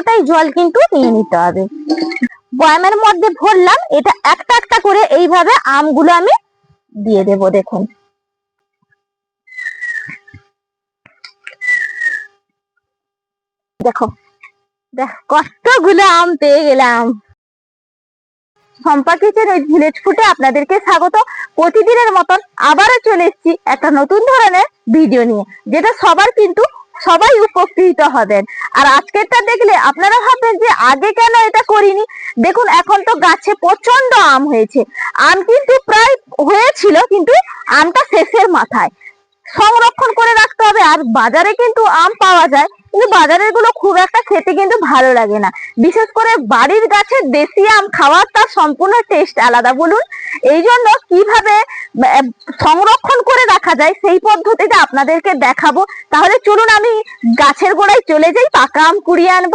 পুরোটাই জল কিন্তু নিয়ে নিতে হবে। বয়ামের মধ্যে ভরলাম, এটা একটা একটা করে এইভাবে আমগুলো আমি দিয়ে দেব, দেখুন। দেখো, দেখ, কতগুলো আম পেয়ে গেলাম। সম্পা কিচেন উইথ ভিলেজ ফুটে আপনাদেরকে স্বাগত। প্রতিদিনের মতন আবারও চলে এসেছি একটা নতুন ধরনের ভিডিও নিয়ে, যেটা সবার কিন্তু সবাই উপকৃত হবেন। আর আজকেরটা দেখলে আপনারা ভাববেন যে আগে কেন এটা করিনি? দেখুন, এখন তো গাছে প্রচণ্ড আম হয়েছে। আম কিন্তু প্রায় হয়েছিল, কিন্তু আমটা শেষের মাথায়। সংরক্ষণ করে রাখতে হবে। আর বাজারে কিন্তু আম পাওয়া যায়। কিন্তু বাজারেরগুলো খুব একটা খেতে কিন্তু ভালো লাগে না। বিশেষ করে বাড়ির গাছের দেশি আম খাওয়ার তার সম্পূর্ণ টেস্ট আলাদা, বলুন। এই জন্য কীভাবে সংরক্ষণ করে রাখা যায় সেই পদ্ধতিটা আপনাদেরকে দেখাবো। তাহলে চলুন আমি গাছের গোড়ায় চলে যাই, পাকা আম কুড়িয়ে আনব।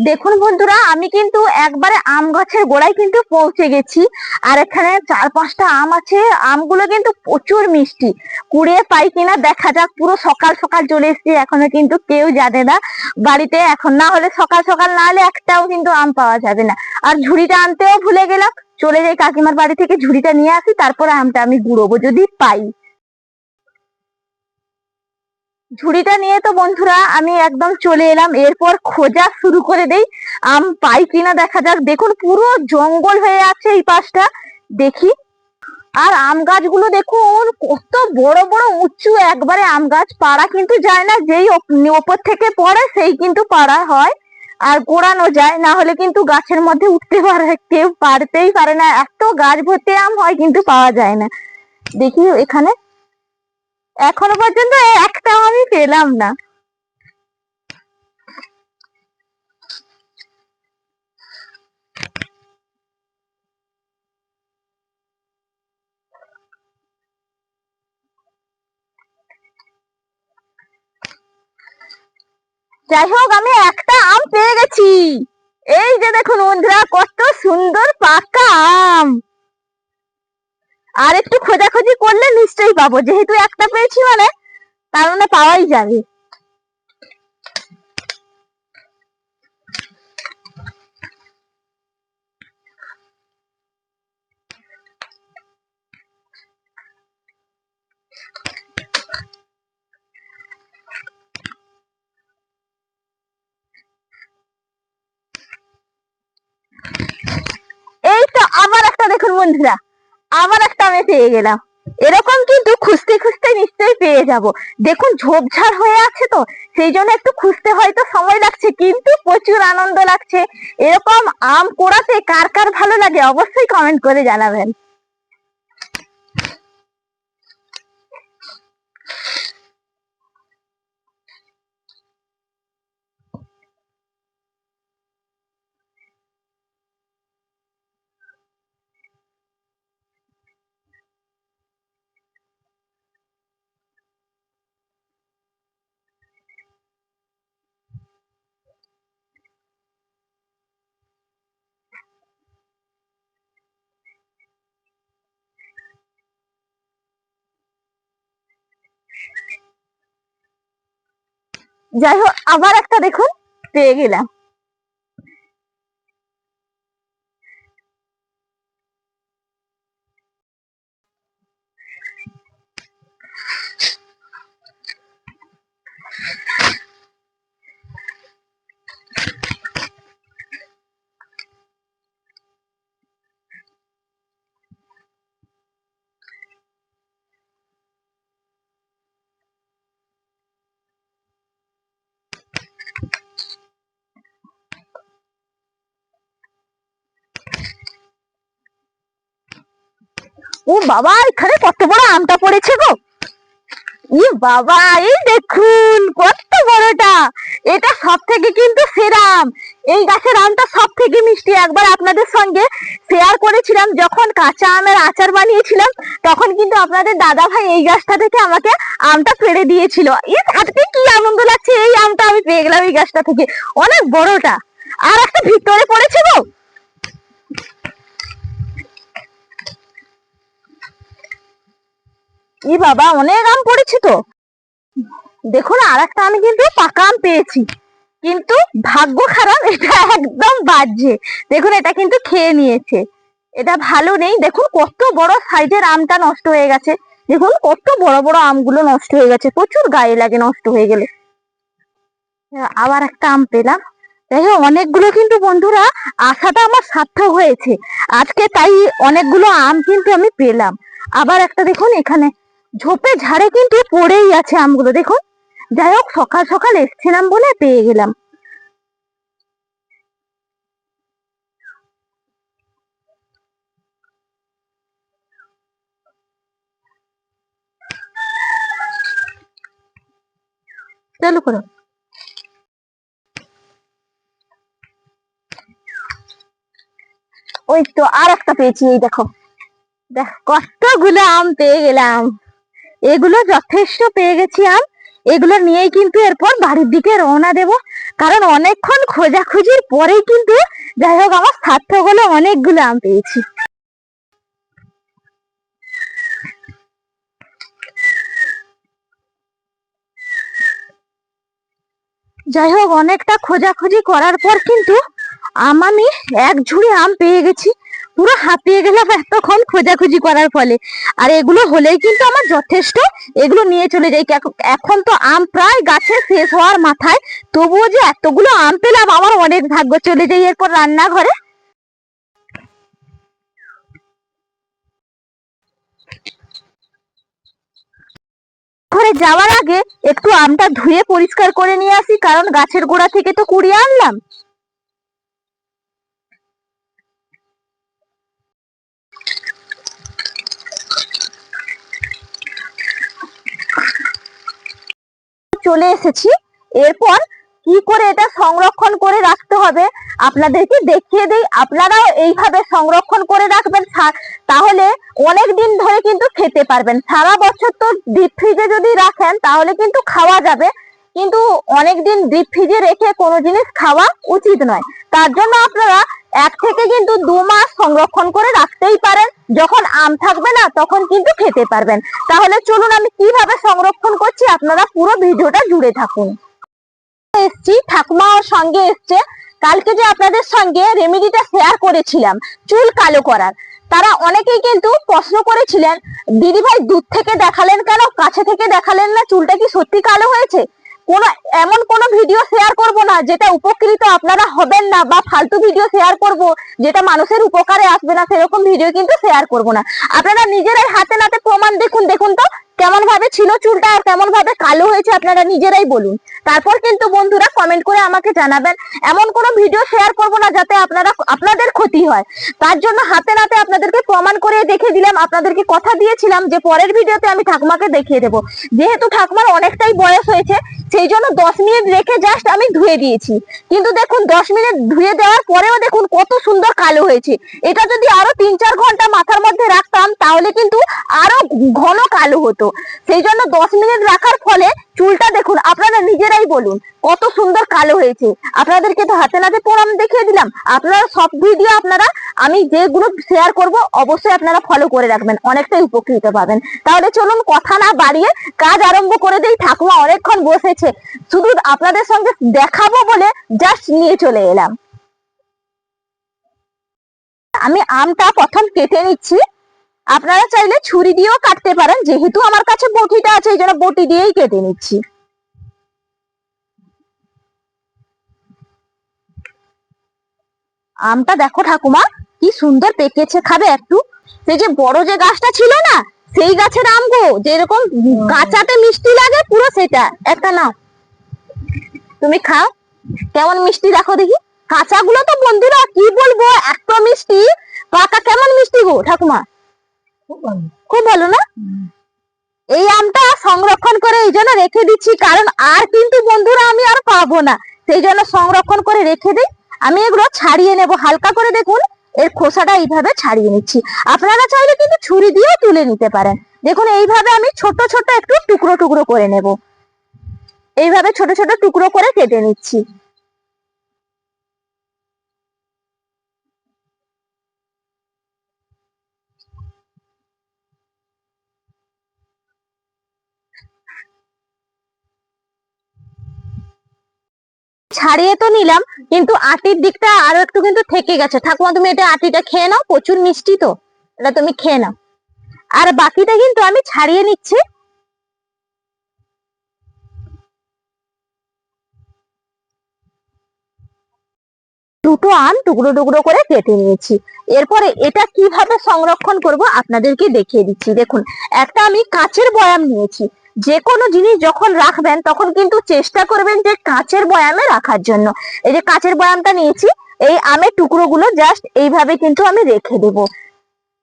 দেখুন বন্ধুরা, আমি কিন্তু একবারে আম গাছের গোড়ায় কিন্তু পৌঁছে গেছি। আর এখানে চার পাঁচটা আম আছে, আমগুলো কিন্তু প্রচুর মিষ্টি। কুড়িয়ে পাই কিনা দেখা যাক, পুরো সকাল সকাল চলে এসেছি, এখনও কিন্তু কেউ জানে না। বাড়িতে এখন না হলে সকাল সকাল না হলে একটাও কিন্তু আম পাওয়া যাবে না। আর ঝুড়িটা আনতেও ভুলে গেলাম। চলে যাই কাকিমার বাড়ি থেকে ঝুড়িটা নিয়ে আসি, তারপরে আমটা আমি গুড়োবো যদি পাই। ঝুড়িটা নিয়ে তো বন্ধুরা আমি একদম চলে এলাম। এরপর খোঁজা শুরু করে দেই। আম পাই কিনা দেখা যাক। দেখুন, পুরো জঙ্গল হয়ে আছে এই পাশটা। দেখি। আর আম গাছগুলো দেখুন, কত বড় বড়, উঁচু। একবারে আম গাছ। পাড়া কিন্তু যায় না। যেই ওপ- ওপর থেকে পড়ে, সেই কিন্তু পাড়া হয়। আর গোড়ানো যায়। না হলে কিন্তু গাছের মধ্যে উঠতে পারে। কেউ পারতেই পারে না। এত গাছ ভর্তি আম হয়, কিন্তু পাওয়া যায় না। দেখি এখানে। এখনও পর্যন্ত একটাও আমি পেলাম না। যাই হোক, আমি একটা আম পেয়ে গেছি। এই যে দেখুন বন্ধুরা, কত সুন্দর পাকা আম। আর একটু খোঁজাখুঁজি করলে নিশ্চয়ই পাবো। যেহেতু একটা পেয়েছি মানে তার মানে পাওয়াই যাবে এই তো আবার একটা দেখুন বন্ধুরা আবার একটা আমি পেয়ে গেলাম। এরকম কিন্তু খুঁজতে খুঁজতে নিশ্চয়ই পেয়ে যাব। দেখুন, ঝোপঝাড় হয়ে আছে তো, সেই জন্য একটু খুঁজতে হয়তো সময় লাগছে, কিন্তু প্রচুর আনন্দ লাগছে। এরকম আম কোড়াতে কার কার ভালো লাগে অবশ্যই কমেন্ট করে জানাবেন। যাই হোক আবার একটা দেখুন পেয়ে গেলাম। ও বাবা, এখানে কত বড় আমটা পড়েছে গো। ই বাবা, এই দেখুন, কত বড়টা। এটা সব থেকে কিন্তু সেরা আম। এই গাছের আমটা সব থেকে মিষ্টি। একবার আপনাদের সঙ্গে শেয়ার করেছিলাম, যখন কাঁচা আমের আচার বানিয়েছিলাম, তখন কিন্তু আপনাদের দাদা ভাই এই গাছটা থেকে আমাকে আমটা পেড়ে দিয়েছিল। আজকে কি আনন্দ লাগছে? এই আমটা আমি পেয়ে গেলাম এই গাছটা থেকে। অনেক বড়টা। আর একটা ভিতরে পড়েছে গো। ই বাবা, অনেক আম পড়েছে তো। দেখুন আর আমি কিন্তু পাকা আম পেয়েছি। কিন্তু ভাগ্য খারাপ, এটা একদম বাজে। দেখুন, এটা কিন্তু খেয়ে নিয়েছে। এটা ভালো নেই। দেখুন, কত বড় সাইজের আমটা নষ্ট হয়ে গেছে। দেখুন, কত বড় বড় আমগুলো নষ্ট হয়ে গেছে। প্রচুর গায়ে লাগে নষ্ট হয়ে গেলে। আবার একটা আম পেলাম। হোক, অনেকগুলো কিন্তু বন্ধুরা আশাটা আমার সার্থক হয়েছে। আজকে তাই অনেকগুলো আম কিন্তু আমি পেলাম। আবার একটা দেখুন, এখানে ঝোপে ঝাড়ে কিন্তু পড়েই আছে আমগুলো, দেখুন। যাই হোক, সকাল সকাল এসছিলাম বলে পেয়ে গেলাম। চালু করো। ওই তো আর একটা পেয়েছি, এই দেখো। দেখ, কতগুলো আম পেয়ে গেলাম। এগুলো যথেষ্ট পেয়ে গেছি আম এগুলো নিয়েই কিন্তু এরপর বাড়ির দিকে রওনা দেব। কারণ অনেকক্ষণ খোঁজাখুঁজির পরেই কিন্তু যাই হোক আমার সার্থক অনেকগুলো আম পেয়েছি। যাই হোক, অনেকটা খোঁজাখুঁজি করার পর কিন্তু আম আমি এক ঝুড়ি আম পেয়ে গেছি। পুরো হাঁপিয়ে গেলাম এতক্ষণ খোঁজাখুঁজি করার ফলে। আর এগুলো হলেই কিন্তু আমার যথেষ্ট। এগুলো নিয়ে চলে যাই। এখন তো আম প্রায় গাছে শেষ হওয়ার মাথায়। তবুও যে এতগুলো আম পেলাম, আমার অনেক ভাগ্য চলে যাই এরপর রান্নাঘরে। ঘরে যাওয়ার আগে একটু আমটা ধুয়ে পরিষ্কার করে নিয়ে আসি, কারণ গাছের গোড়া থেকে তো কুড়িয়ে আনলাম। চলে এসেছি। এরপর কি করে এটা সংরক্ষণ করে রাখতে হবে আপনাদেরকে দেখিয়ে দিই। আপনারাও এইভাবে সংরক্ষণ করে রাখবেন তাহলে অনেক দিন ধরে কিন্তু খেতে পারবেন। সারা বছর তো ডিপ ফ্রিজে যদি রাখেন, তাহলে কিন্তু খাওয়া যাবে। কিন্তু অনেক দিন ডিপ ফ্রিজে রেখে কোনো জিনিস খাওয়া উচিত নয়। তার জন্য আপনারা এক থেকে কিন্তু দু মাস সংরক্ষণ করে রাখতেই পারেন। যখন আম থাকবে না, তখন কিন্তু খেতে পারবেন। তাহলে চলুন আমি কীভাবে সংরক্ষণ করছি আপনারা পুরো ভিডিওটা জুড়ে থাকুন। এসছি, ঠাকুমা ওর সঙ্গে এসছে। কালকে যে আপনাদের সঙ্গে রেমেডিটা শেয়ার করেছিলাম, চুল কালো করার। তারা অনেকেই কিন্তু প্রশ্ন করেছিলেন দিদি ভাই দূর থেকে দেখালেন কেন? কাছে থেকে দেখালেন না? চুলটা কি সত্যি কালো হয়েছে? কোন, এমন কোন ভিডিও শেয়ার করব না, যেটা উপকৃত আপনারা হবেন না বা ফালতু ভিডিও শেয়ার করব, যেটা মানুষের উপকারে আসবে না, সেরকম ভিডিও কিন্তু শেয়ার করব না। আপনারা নিজেরাই হাতে নাতে প্রমাণ দেখুন দেখুন তো কেমন ভাবে ছিল চুলটা আর কেমন ভাবে কালো হয়েছে আপনারা নিজেরাই বলুন। তারপর কিন্তু বন্ধুরা কমেন্ট করে আমাকে জানাবেন। এমন কোনো ভিডিও শেয়ার করব না যাতে আপনারা, আপনাদের ক্ষতি হয়। তার জন্য হাতে নাতে আপনাদেরকে প্রমাণ করে দেখে দিলাম, আপনাদেরকে কথা দিয়েছিলাম যে পরের ভিডিওতে আমি ঠাকুমাকে দেখিয়ে দেবো। যেহেতু ঠাকুমার অনেকটাই বয়স হয়েছে, সেই জন্য দশ মিনিট রেখে জাস্ট আমি ধুয়ে দিয়েছি। কিন্তু দেখুন, দশ মিনিট ধুয়ে দেওয়ার পরেও দেখুন কত সুন্দর কালো হয়েছে। এটা যদি আরও তিন চার ঘণ্টা মাথার মধ্যে রাখতাম, তাহলে কিন্তু আরও ঘন কালো হতো। সেই জন্য দশ মিনিট রাখার ফলে চুলটা দেখুন, আপনারা নিজেরাই বলুন, কত সুন্দর কালো হয়েছে। আপনাদেরকে তো হাতে নাতে প্রমাণ দেখিয়ে দিলাম। আপনারা সব ভিডিও আপনারা আমি যেগুলো শেয়ার করব, অবশ্যই আপনারা ফলো করে রাখবেন, অনেকটাই উপকৃত পাবেন। তাহলে চলুন কথা না বাড়িয়ে কাজ আরম্ভ করে দেই। ঠাকুমা অনেকক্ষণ বসেছে। শুধু আপনাদের সঙ্গে দেখাবো বলে জাস্ট নিয়ে চলে এলাম। আমি আমটা প্রথম কেটে নিচ্ছি। আপনারা চাইলে ছুরি দিয়েও কাটতে পারেন, যেহেতু আমার কাছে বটিটা আছে, এই জন্য বটি দিয়েই কেটে নিচ্ছি। আমটা দেখো ঠাকুমা, কি সুন্দর পেকেছে, খাবে একটু। সেই যে বড় যে গাছটা ছিল না, সেই গাছের আম গো, যেরকম কাঁচাতে মিষ্টি লাগে, পুরো সেটা। একটা নাও। তুমি খাও। কেমন মিষ্টি দেখো দেখি। কাঁচাগুলো তো বন্ধুরা, কি বলব, এত মিষ্টি। পাকা কেমন মিষ্টি গো, ঠাকুমা? খুব ভালো। না? এই আমটা সংরক্ষণ করে এই জন্য রেখে দিচ্ছি, কারণ আর কিন্তু বন্ধুরা আমি আর পাবো না। সেই জন্য সংরক্ষণ করে রেখে দিই। আমি এগুলো ছাড়িয়ে নেব। হালকা করে দেখুন, এর খোসাটা এইভাবে ছাড়িয়ে নিচ্ছি। আপনারা চাইলে কিন্তু ছুরি দিয়েও তুলে নিতে পারেন। দেখুন, এইভাবে আমি ছোট ছোট একটু টুকরো টুকরো করে নেব। এইভাবে ছোট ছোট টুকরো করে কেটে নিচ্ছি। ছাড়িয়ে তো নিলাম, কিন্তু আটির দিকটা আরও একটু কিন্তু থেকে গেছে। ঠাকুমা, তুমি এটা আটিটা খেয়ে নাও, প্রচুর মিষ্টি তো, এটা তুমি খেয়ে নাও। আর বাকিটা কিন্তু আমি ছাড়িয়ে নিচ্ছি। দুটো আম টুকরো টুকরো করে কেটে নিয়েছি। এরপরে এটা কীভাবে সংরক্ষণ করব আপনাদেরকে দেখিয়ে দিচ্ছি। দেখুন, একটা আমি কাঁচের বয়াম নিয়েছি। যে কোনো জিনিস যখন রাখবেন, তখন কিন্তু চেষ্টা করবেন যে কাঁচের বয়ামে রাখার জন্য। এই যে কাঁচের বয়ামটা নিয়েছি, এই আমের টুকরোগুলো জাস্ট এইভাবে কিন্তু আমি রেখে দেব।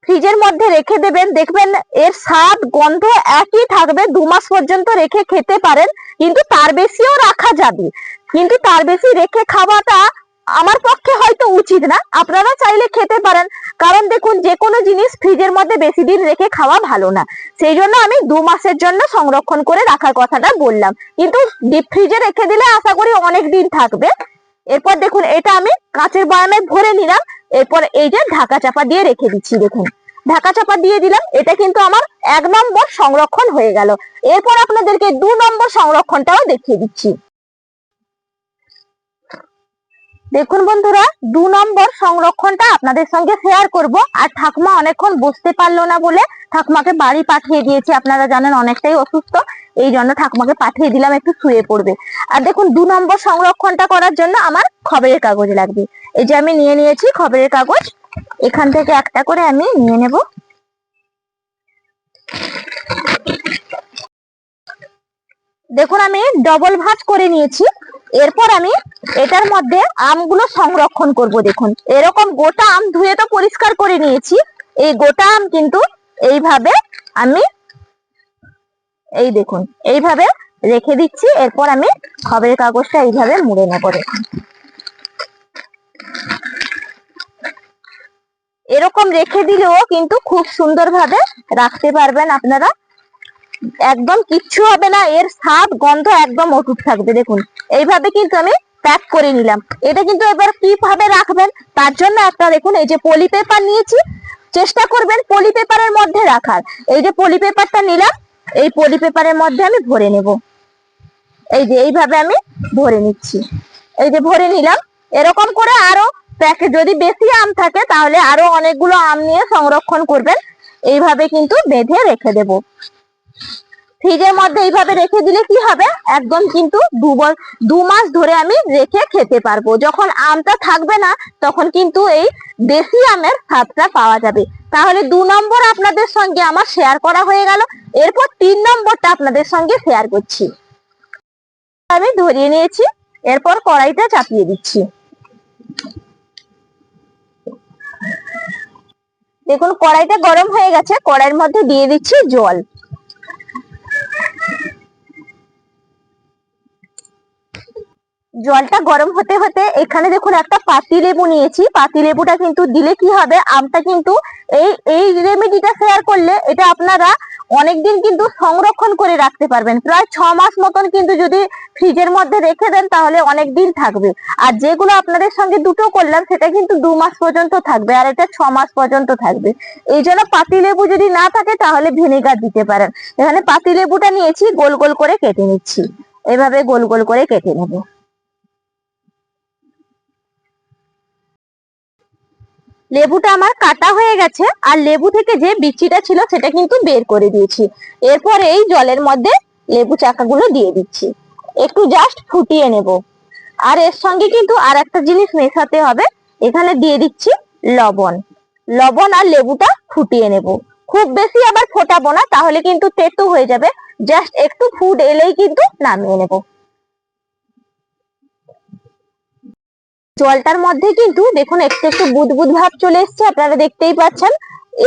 ফ্রিজের মধ্যে রেখে দেবেন, দেখবেন এর স্বাদ, গন্ধ একই থাকবে, দু মাস পর্যন্ত রেখে খেতে পারেন, কিন্তু তার বেশিও রাখা যাবে। কিন্তু তার বেশি রেখে খাওয়াটা আমার পক্ষে হয়তো উচিত না। আপনারা চাইলে খেতে পারেন। কারণ দেখুন যে কোনো জিনিস ফ্রিজের মধ্যে বেশি দিন রেখে খাওয়া ভালো না। সেই জন্য আমি দু মাসের জন্য সংরক্ষণ করে রাখার কথাটা বললাম। কিন্তু ডিপ ফ্রিজে রেখে দিলে আশা করি অনেক দিন থাকবে। এরপর দেখুন, এটা আমি কাঁচের বয়ামে ভরে নিলাম। এরপর এই যে ঢাকা চাপা দিয়ে রেখে দিচ্ছি, দেখুন। ঢাকা চাপা দিয়ে দিলাম। এটা কিন্তু আমার এক নম্বর সংরক্ষণ হয়ে গেল। এরপর আপনাদেরকে দু নম্বর সংরক্ষণটাও দেখিয়ে দিচ্ছি। দেখুন বন্ধুরা, দু নম্বর সংরক্ষণটা আপনাদের সঙ্গে শেয়ার করব। আর ঠাকুমা অনেকক্ষণ বসতে পারল না বলে ঠাকুমাকে বাড়ি পাঠিয়ে দিয়েছি। আপনারা জানেন অনেকটাই অসুস্থ, এই জন্য ঠাকুমাকে পাঠিয়ে দিলাম একটু শুয়ে পড়বে। আর দেখুন, দু নম্বর সংরক্ষণটা করার জন্য আমার খবরের কাগজ লাগবে। এই যে আমি নিয়ে নিয়েছি খবরের কাগজ। এখান থেকে একটা করে আমি নিয়ে নেব। দেখুন, আমি ডবল ভাঁজ করে নিয়েছি। এরপর আমি এটার মধ্যে আমগুলো সংরক্ষণ করব দেখুন। এরকম গোটা আম ধুয়ে তো পরিষ্কার করে নিয়েছি। এই গোটা আম কিন্তু এইভাবে আমি এই দেখুন, এইভাবে রেখে দিচ্ছি। এরপর আমি খবরের কাগজটা এইভাবে মুড়ে নেব দেখুন। এরকম রেখে দিলেও কিন্তু খুব সুন্দরভাবে রাখতে পারবেন আপনারা। একদম কিচ্ছু হবে না, এর স্বাদ, গন্ধ একদম অটুট থাকবে, দেখুন। এইভাবে কিন্তু আমি প্যাক করে নিলাম। এটা কিন্তু এবার কীভাবে রাখবেন? তার জন্য একটা, দেখুন, এই যে পলি পেপার নিয়েছি, চেষ্টা করবেন পলি পেপারের মধ্যে রাখার। এই যে পলি পেপারটা নিলাম, এই পলি পেপারের মধ্যে আমি ভরে নেব। এই যে এইভাবে আমি ভরে নিচ্ছি। এই যে ভরে নিলাম, এরকম করে আরও প্যাকে যদি বেশি আম থাকে, তাহলে আরও অনেকগুলো আম নিয়ে সংরক্ষণ করবেন। এইভাবে কিন্তু বেঁধে রেখে দেব। ফ্রিজের মধ্যে এইভাবে রেখে দিলে কি হবে? একদম কিন্তু দু দু মাস ধরে আমি রেখে খেতে পারব। যখন আমটা থাকবে না, তখন কিন্তু এই দেশি আমের স্বাদটা পাওয়া যাবে। তাহলে দু নম্বর আপনাদের সঙ্গে আমার শেয়ার করা হয়ে গেল। এরপর তিন নম্বরটা আপনাদের সঙ্গে শেয়ার করছি। আমি ধরিয়ে নিয়েছি, এরপর কড়াইটা চাপিয়ে দিচ্ছি। দেখুন, কড়াইটা গরম হয়ে গেছে, কড়াইয়ের মধ্যে দিয়ে দিচ্ছি জল। জলটা গরম হতে হতে এখানে দেখুন একটা পাতি লেবু নিয়েছি। পাতি লেবুটা কিন্তু দিলে কি হবে? আমটা কিন্তু এই এই রেমেডিটা শেয়ার করলে এটা আপনারা অনেকদিন কিন্তু সংরক্ষণ করে রাখতে পারবেন। প্রায় ছ মাস মতন কিন্তু যদি ফ্রিজের মধ্যে রেখে দেন তাহলে অনেক দিন থাকবে। আর যেগুলো আপনাদের সঙ্গে দুটো করলাম, সেটা কিন্তু দু মাস পর্যন্ত থাকবে আর এটা ছ মাস পর্যন্ত থাকবে। এই জন্য পাতি লেবু যদি না থাকে তাহলে ভিনেগার দিতে পারেন। এখানে পাতি লেবুটা নিয়েছি, গোল গোল করে কেটে নিচ্ছি। এভাবে গোল গোল করে কেটে নেব। লেবুটা আমার কাটা হয়ে গেছে, আর লেবু থেকে যে বিচিটা ছিল সেটা কিন্তু বের করে দিয়েছি। এরপর এই জলের মধ্যে লেবু চাকাগুলো দিয়ে দিচ্ছি। একটু জাস্ট ফুটিয়ে নেব। আর এর সঙ্গে কিন্তু আর একটা জিনিস মেশাতে হবে, এখানে দিয়ে দিচ্ছি লবণ। লবণ আর লেবুটা ফুটিয়ে নেব। খুব বেশি আবার ফোটাবো না, তাহলে কিন্তু তেতো হয়ে যাবে। জাস্ট একটু ফুড এলেই কিন্তু নামিয়ে নেব। জলটার মধ্যে কিন্তু দেখুন, একটু একটু বুদবুদ ভাব চলে এসছে, আপনারা দেখতেই পাচ্ছেন।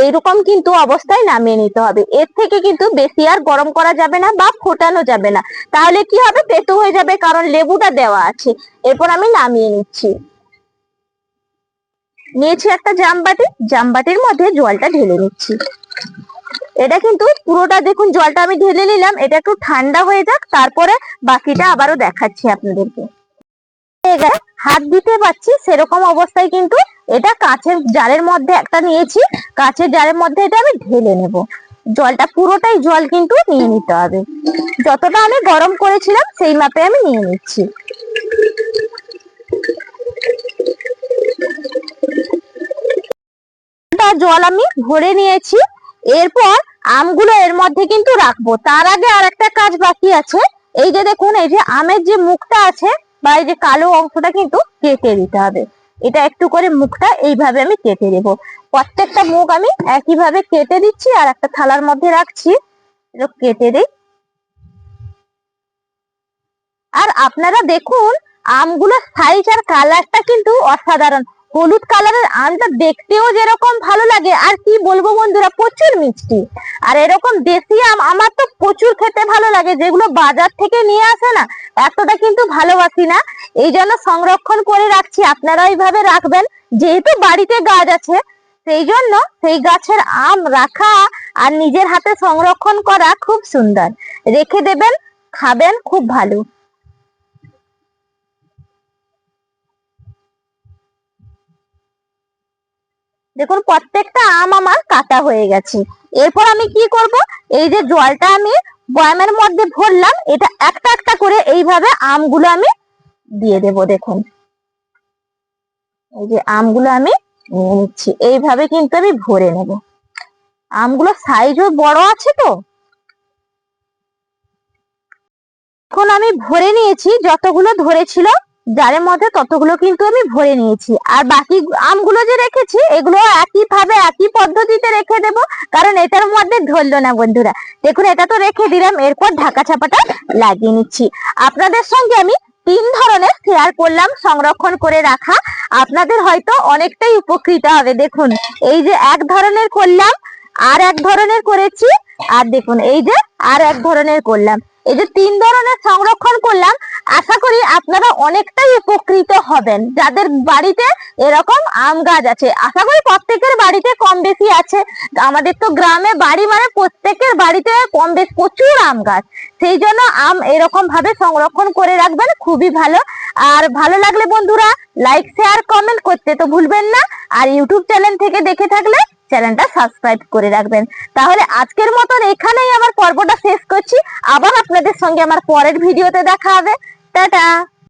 এইরকম কিন্তু অবস্থায় নামিয়ে নিতে হবে। এর থেকে কিন্তু বেশি আর গরম করা যাবে না বা ফোটানো যাবে না। তাহলে কি হবে? তেতো হয়ে যাবে, কারণ লেবুটা দেওয়া আছে। এরপর আমি নামিয়ে নিচ্ছি। নিয়েছি একটা জামবাটি জামবাটির মধ্যে জলটা ঢেলে নিচ্ছি। এটা কিন্তু পুরোটা দেখুন, জলটা আমি ঢেলে নিলাম। এটা একটু ঠান্ডা হয়ে যাক, তারপরে বাকিটা আবারও দেখাচ্ছি আপনাদেরকে। হাত দিতে পারছি, সেরকম অবস্থায় কিন্তু এটা কাঁচের জারের মধ্যে একটা নিয়েছি। কাঁচের জারের মধ্যে এটা আমি ঢেলে নেব। জলটা পুরোটাই জল কিন্তু নিয়ে নিতে হবে। যতটা আমি গরম করেছিলাম, সেই মাপে আমি নিয়ে নিচ্ছি। জল আমি ভরে নিয়েছি। এরপর আমগুলো এর মধ্যে কিন্তু রাখব। তার আগে আর একটা কাজ বাকি আছে। এই যে দেখুন, এই যে আমের যে মুখটা আছে বা এই যে কালো অংশটা কিন্তু কেটে দিতে হবে। এটা একটু করে মুখটা এইভাবে আমি কেটে দেব। প্রত্যেকটা মুখ আমি একইভাবে কেটে দিচ্ছি আর একটা থালার মধ্যে রাখছি। কেটে দিই। আর আপনারা দেখুন, আমগুলোর সাইজ আর কালারটা কিন্তু অসাধারণ। হলুদ কালারের আমটা দেখতেও যেরকম ভালো লাগে, আর কি বলব বন্ধুরা, প্রচুর মিষ্টি। আর এরকম দেশি আম আমার তো প্রচুর খেতে ভালো লাগে, যেগুলো বাজার থেকে নিয়ে আসে না, এতটা কিন্তু ভালোবাসি না। এই জন্য সংরক্ষণ করে রাখছি আপনারা এইভাবে রাখবেন, যেহেতু বাড়িতে গাছ আছে, সেই জন্য সেই গাছের আম রাখা আর নিজের হাতে সংরক্ষণ করা খুব সুন্দর। রেখে দেবেন, খাবেন, খুব ভালো। দেখুন, প্রত্যেকটা আম আমার কাটা হয়ে গেছে। এরপর আমি কি করব? এই যে জলটা আমি বয়ামের মধ্যে ভরলাম, এটা একটা একটা করে এইভাবে আমগুলো আমি দিয়ে দেব, দেখুন। এই যে আমগুলো আমি নিয়ে নিচ্ছি, এইভাবে কিন্তু আমি ভরে নেব। আমগুলো সাইজও বড় আছে তো? এখন আমি ভরে নিয়েছি, যতগুলো ধরেছিল জারের মধ্যে ততগুলো কিন্তু আমি ভরে নিয়েছি। আর বাকি আমগুলো যে রেখেছি, এগুলো একই ভাবে একই পদ্ধতিতে রেখে দেব, কারণ এটার মধ্যে ধরলো না বন্ধুরা। দেখুন, এটা তো রেখে দিলাম, এরপর ঢাকা চাপাটা লাগিয়ে নিচ্ছি। আপনাদের সঙ্গে আমি তিন ধরনের শেয়ার করলাম, সংরক্ষণ করে রাখা। আপনাদের হয়তো অনেকটাই উপকৃত হবে। দেখুন, এই যে এক ধরনের করলাম, আর এক ধরনের করেছি, আর দেখুন, এই যে আর এক ধরনের করলাম। এই যে তিন ধরনের সংরক্ষণ করলাম আশা করি আপনারা অনেকটাই উপকৃত হবেন। যাদের বাড়িতে এরকম আম গাছ আছে, আশা করি প্রত্যেকের বাড়িতে কম বেশি আছে। আমাদের তো গ্রামে বাড়ি মানে প্রত্যেকের বাড়িতে কম বেশি প্রচুর আম গাছ। সেই জন্য আম এরকম ভাবে সংরক্ষণ করে রাখবেন, খুবই ভালো। আর ভালো লাগলে বন্ধুরা লাইক শেয়ার কমেন্ট করতে তো ভুলবেন না। আর ইউটিউব চ্যানেল থেকে দেখে থাকলে চ্যানেলটা সাবস্ক্রাইব করে রাখবেন। তাহলে আজকের মতন এখানেই আমার পর্বটা শেষ করছি। আবার আপনাদের সঙ্গে আমার পরের ভিডিওতে দেখা হবে। 哒哒。